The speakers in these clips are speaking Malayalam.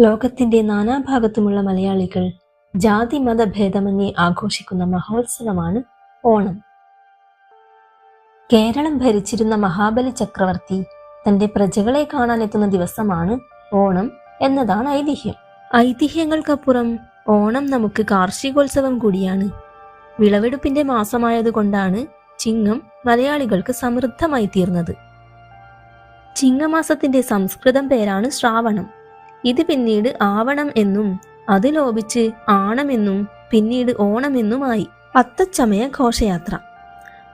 ലോകത്തിന്റെ നാനാഭാഗത്തുമുള്ള മലയാളികൾ ജാതി മത ഭേദമന്യേ ആഘോഷിക്കുന്ന മഹോത്സവമാണ് ഓണം. കേരളം ഭരിച്ചിരുന്ന മഹാബലി ചക്രവർത്തി തന്റെ പ്രജകളെ കാണാനെത്തുന്ന ദിവസമാണ് ഓണം എന്നതാണ് ഐതിഹ്യം. ഐതിഹ്യങ്ങൾക്കപ്പുറം ഓണം നമുക്ക് കാർഷികോത്സവം കൂടിയാണ്. വിളവെടുപ്പിന്റെ മാസമായതുകൊണ്ടാണ് ചിങ്ങം മലയാളികൾക്ക് സമൃദ്ധമായി തീർന്നത് ചിങ്ങമാസത്തിന്റെ സംസ്കൃതം പേരാണ് ശ്രാവണം. ഇത് പിന്നീട് ആവണം എന്നും അത് ലോപിച്ച് ആണമെന്നും പിന്നീട് ഓണമെന്നുമായി. പത്തച്ചമയ ഘോഷയാത്ര.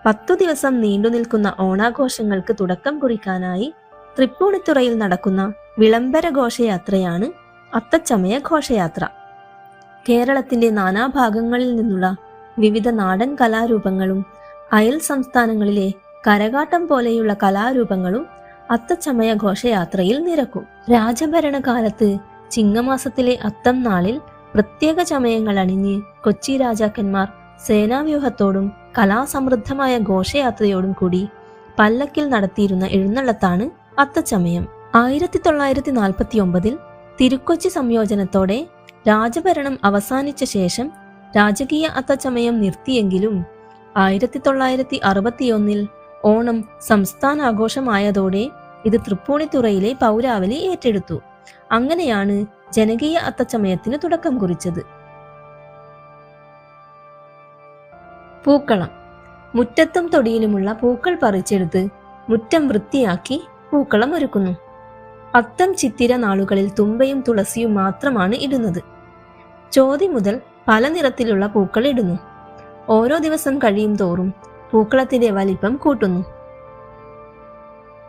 പത്തു ദിവസം നീണ്ടു നിൽക്കുന്ന ഓണാഘോഷങ്ങൾക്ക് തുടക്കം കുറിക്കാനായി തൃപ്പൂണിത്തുറയിൽ നടക്കുന്ന വിളംബര ഘോഷയാത്രയാണ് അത്തച്ചമയ ഘോഷയാത്ര. കേരളത്തിന്റെ നാനാഭാഗങ്ങളിൽ നിന്നുള്ള വിവിധ നാടൻ കലാരൂപങ്ങളും അയൽ സംസ്ഥാനങ്ങളിലെ കരകാട്ടം പോലെയുള്ള കലാരൂപങ്ങളും അത്തച്ചമയ ഘോഷയാത്രയിൽ നിരക്കും. രാജഭരണകാലത്ത് ചിങ്ങമാസത്തിലെ അത്തം നാളിൽ പ്രത്യേക ചമയങ്ങൾ അണിഞ്ഞ് കൊച്ചി രാജാക്കന്മാർ സേനാവ്യൂഹത്തോടും കലാസമൃദ്ധമായ ഘോഷയാത്രയോടും കൂടി പല്ലക്കിൽ നടത്തിയിരുന്ന എഴുന്നള്ളത്താണ് അത്തച്ചമയം. ആയിരത്തി തൊള്ളായിരത്തി നാൽപ്പത്തി ഒമ്പതിൽ തിരുക്കൊച്ചി സംയോജനത്തോടെ രാജഭരണം അവസാനിച്ച ശേഷം രാജകീയ അത്തച്ചമയം നിർത്തിയെങ്കിലും ആയിരത്തി തൊള്ളായിരത്തി അറുപത്തിയൊന്നിൽ ഓണം സംസ്ഥാന ആഘോഷമായതോടെ ഇത് തൃപ്പൂണിത്തുറയിലെ പൗരാവലി ഏറ്റെടുത്തു. അങ്ങനെയാണ് ജനകീയ അത്തച്ചമയത്തിന് തുടക്കം കുറിച്ചത്. പൂക്കളം. മുറ്റത്തും തൊടിയിലുമുള്ള പൂക്കൾ പറിച്ചെടുത്ത് മുറ്റം വൃത്തിയാക്കി പൂക്കളം ഒരുക്കുന്നു. അത്തം ചിത്തിര നാളുകളിൽ തുമ്പയും തുളസിയും മാത്രമാണ് ഇടുന്നത്. ചോതി മുതൽ പല നിറത്തിലുള്ള പൂക്കൾ ഇടുന്നു. ഓരോ ദിവസം കഴിയും തോറും പൂക്കളത്തിന്റെ വലിപ്പം കൂട്ടുന്നു.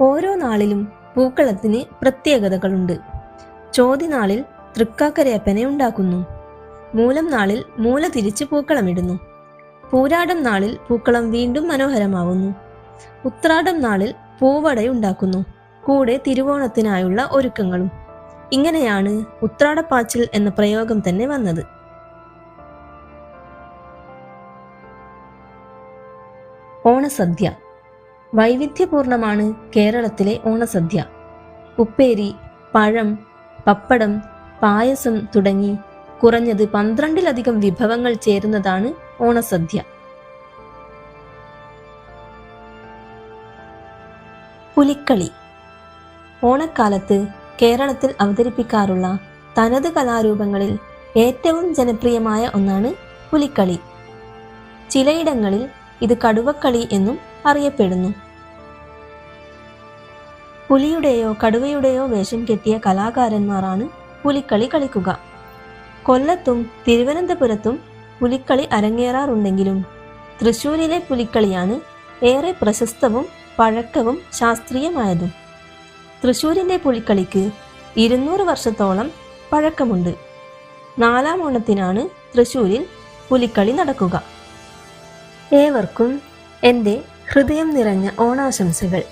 ഓരോ നാളിലും പൂക്കളത്തിന് പ്രത്യേകതകളുണ്ട്. ചോതിനാളിൽ തൃക്കാക്കരയപ്പനെ ഉണ്ടാക്കുന്നു. മൂലം നാളിൽ മൂല തിരിച്ച് പൂക്കളമിടുന്നു. പൂരാടം നാളിൽ പൂക്കളം വീണ്ടും മനോഹരമാവുന്നു. ഉത്രാടം നാളിൽ പൂവടയുണ്ടാക്കുന്നു കൂടെ തിരുവോണത്തിനായുള്ള ഒരുക്കങ്ങളും. ഇങ്ങനെയാണ് ഉത്രാടപ്പാച്ചിൽ എന്ന പ്രയോഗം തന്നെ വന്നത്. ഓണസദ്യ. വൈവിധ്യപൂർണമാണ് കേരളത്തിലെ ഓണസദ്യ. ഉപ്പേരി പഴം പപ്പടം പായസം തുടങ്ങി കുറഞ്ഞത് പന്ത്രണ്ടിലധികം വിഭവങ്ങൾ ചേരുന്നതാണ് ഓണസദ്യ. പുലിക്കളി. ഓണക്കാലത്ത് കേരളത്തിൽ അവതരിപ്പിക്കാറുള്ള തനത് കലാരൂപങ്ങളിൽ ഏറ്റവും ജനപ്രിയമായ ഒന്നാണ് പുലിക്കളി. ചിലയിടങ്ങളിൽ ഇത് കടുവക്കളി എന്നും അറിയപ്പെടുന്നു. പുലിയുടെയോ കടുവയുടെയോ വേഷം കെട്ടിയ കലാകാരന്മാരാണ് പുലിക്കളി കളിക്കുക. കൊല്ലത്തും തിരുവനന്തപുരത്തും പുലിക്കളി അരങ്ങേറാറുണ്ടെങ്കിലും തൃശൂരിലെ പുലിക്കളിയാണ് ഏറെ പ്രശസ്തവും പഴക്കവും ശാസ്ത്രീയമായതും. തൃശൂരിന്റെ പുലിക്കളിക്ക് ഇരുന്നൂറ് വർഷത്തോളം പഴക്കമുണ്ട്. നാലാം ഓണത്തിനാണ് തൃശൂരിൽ പുലിക്കളി നടക്കുക. ഏവർക്കും എന്റെ ഹൃദയം നിറഞ്ഞ ഓണാശംസകൾ.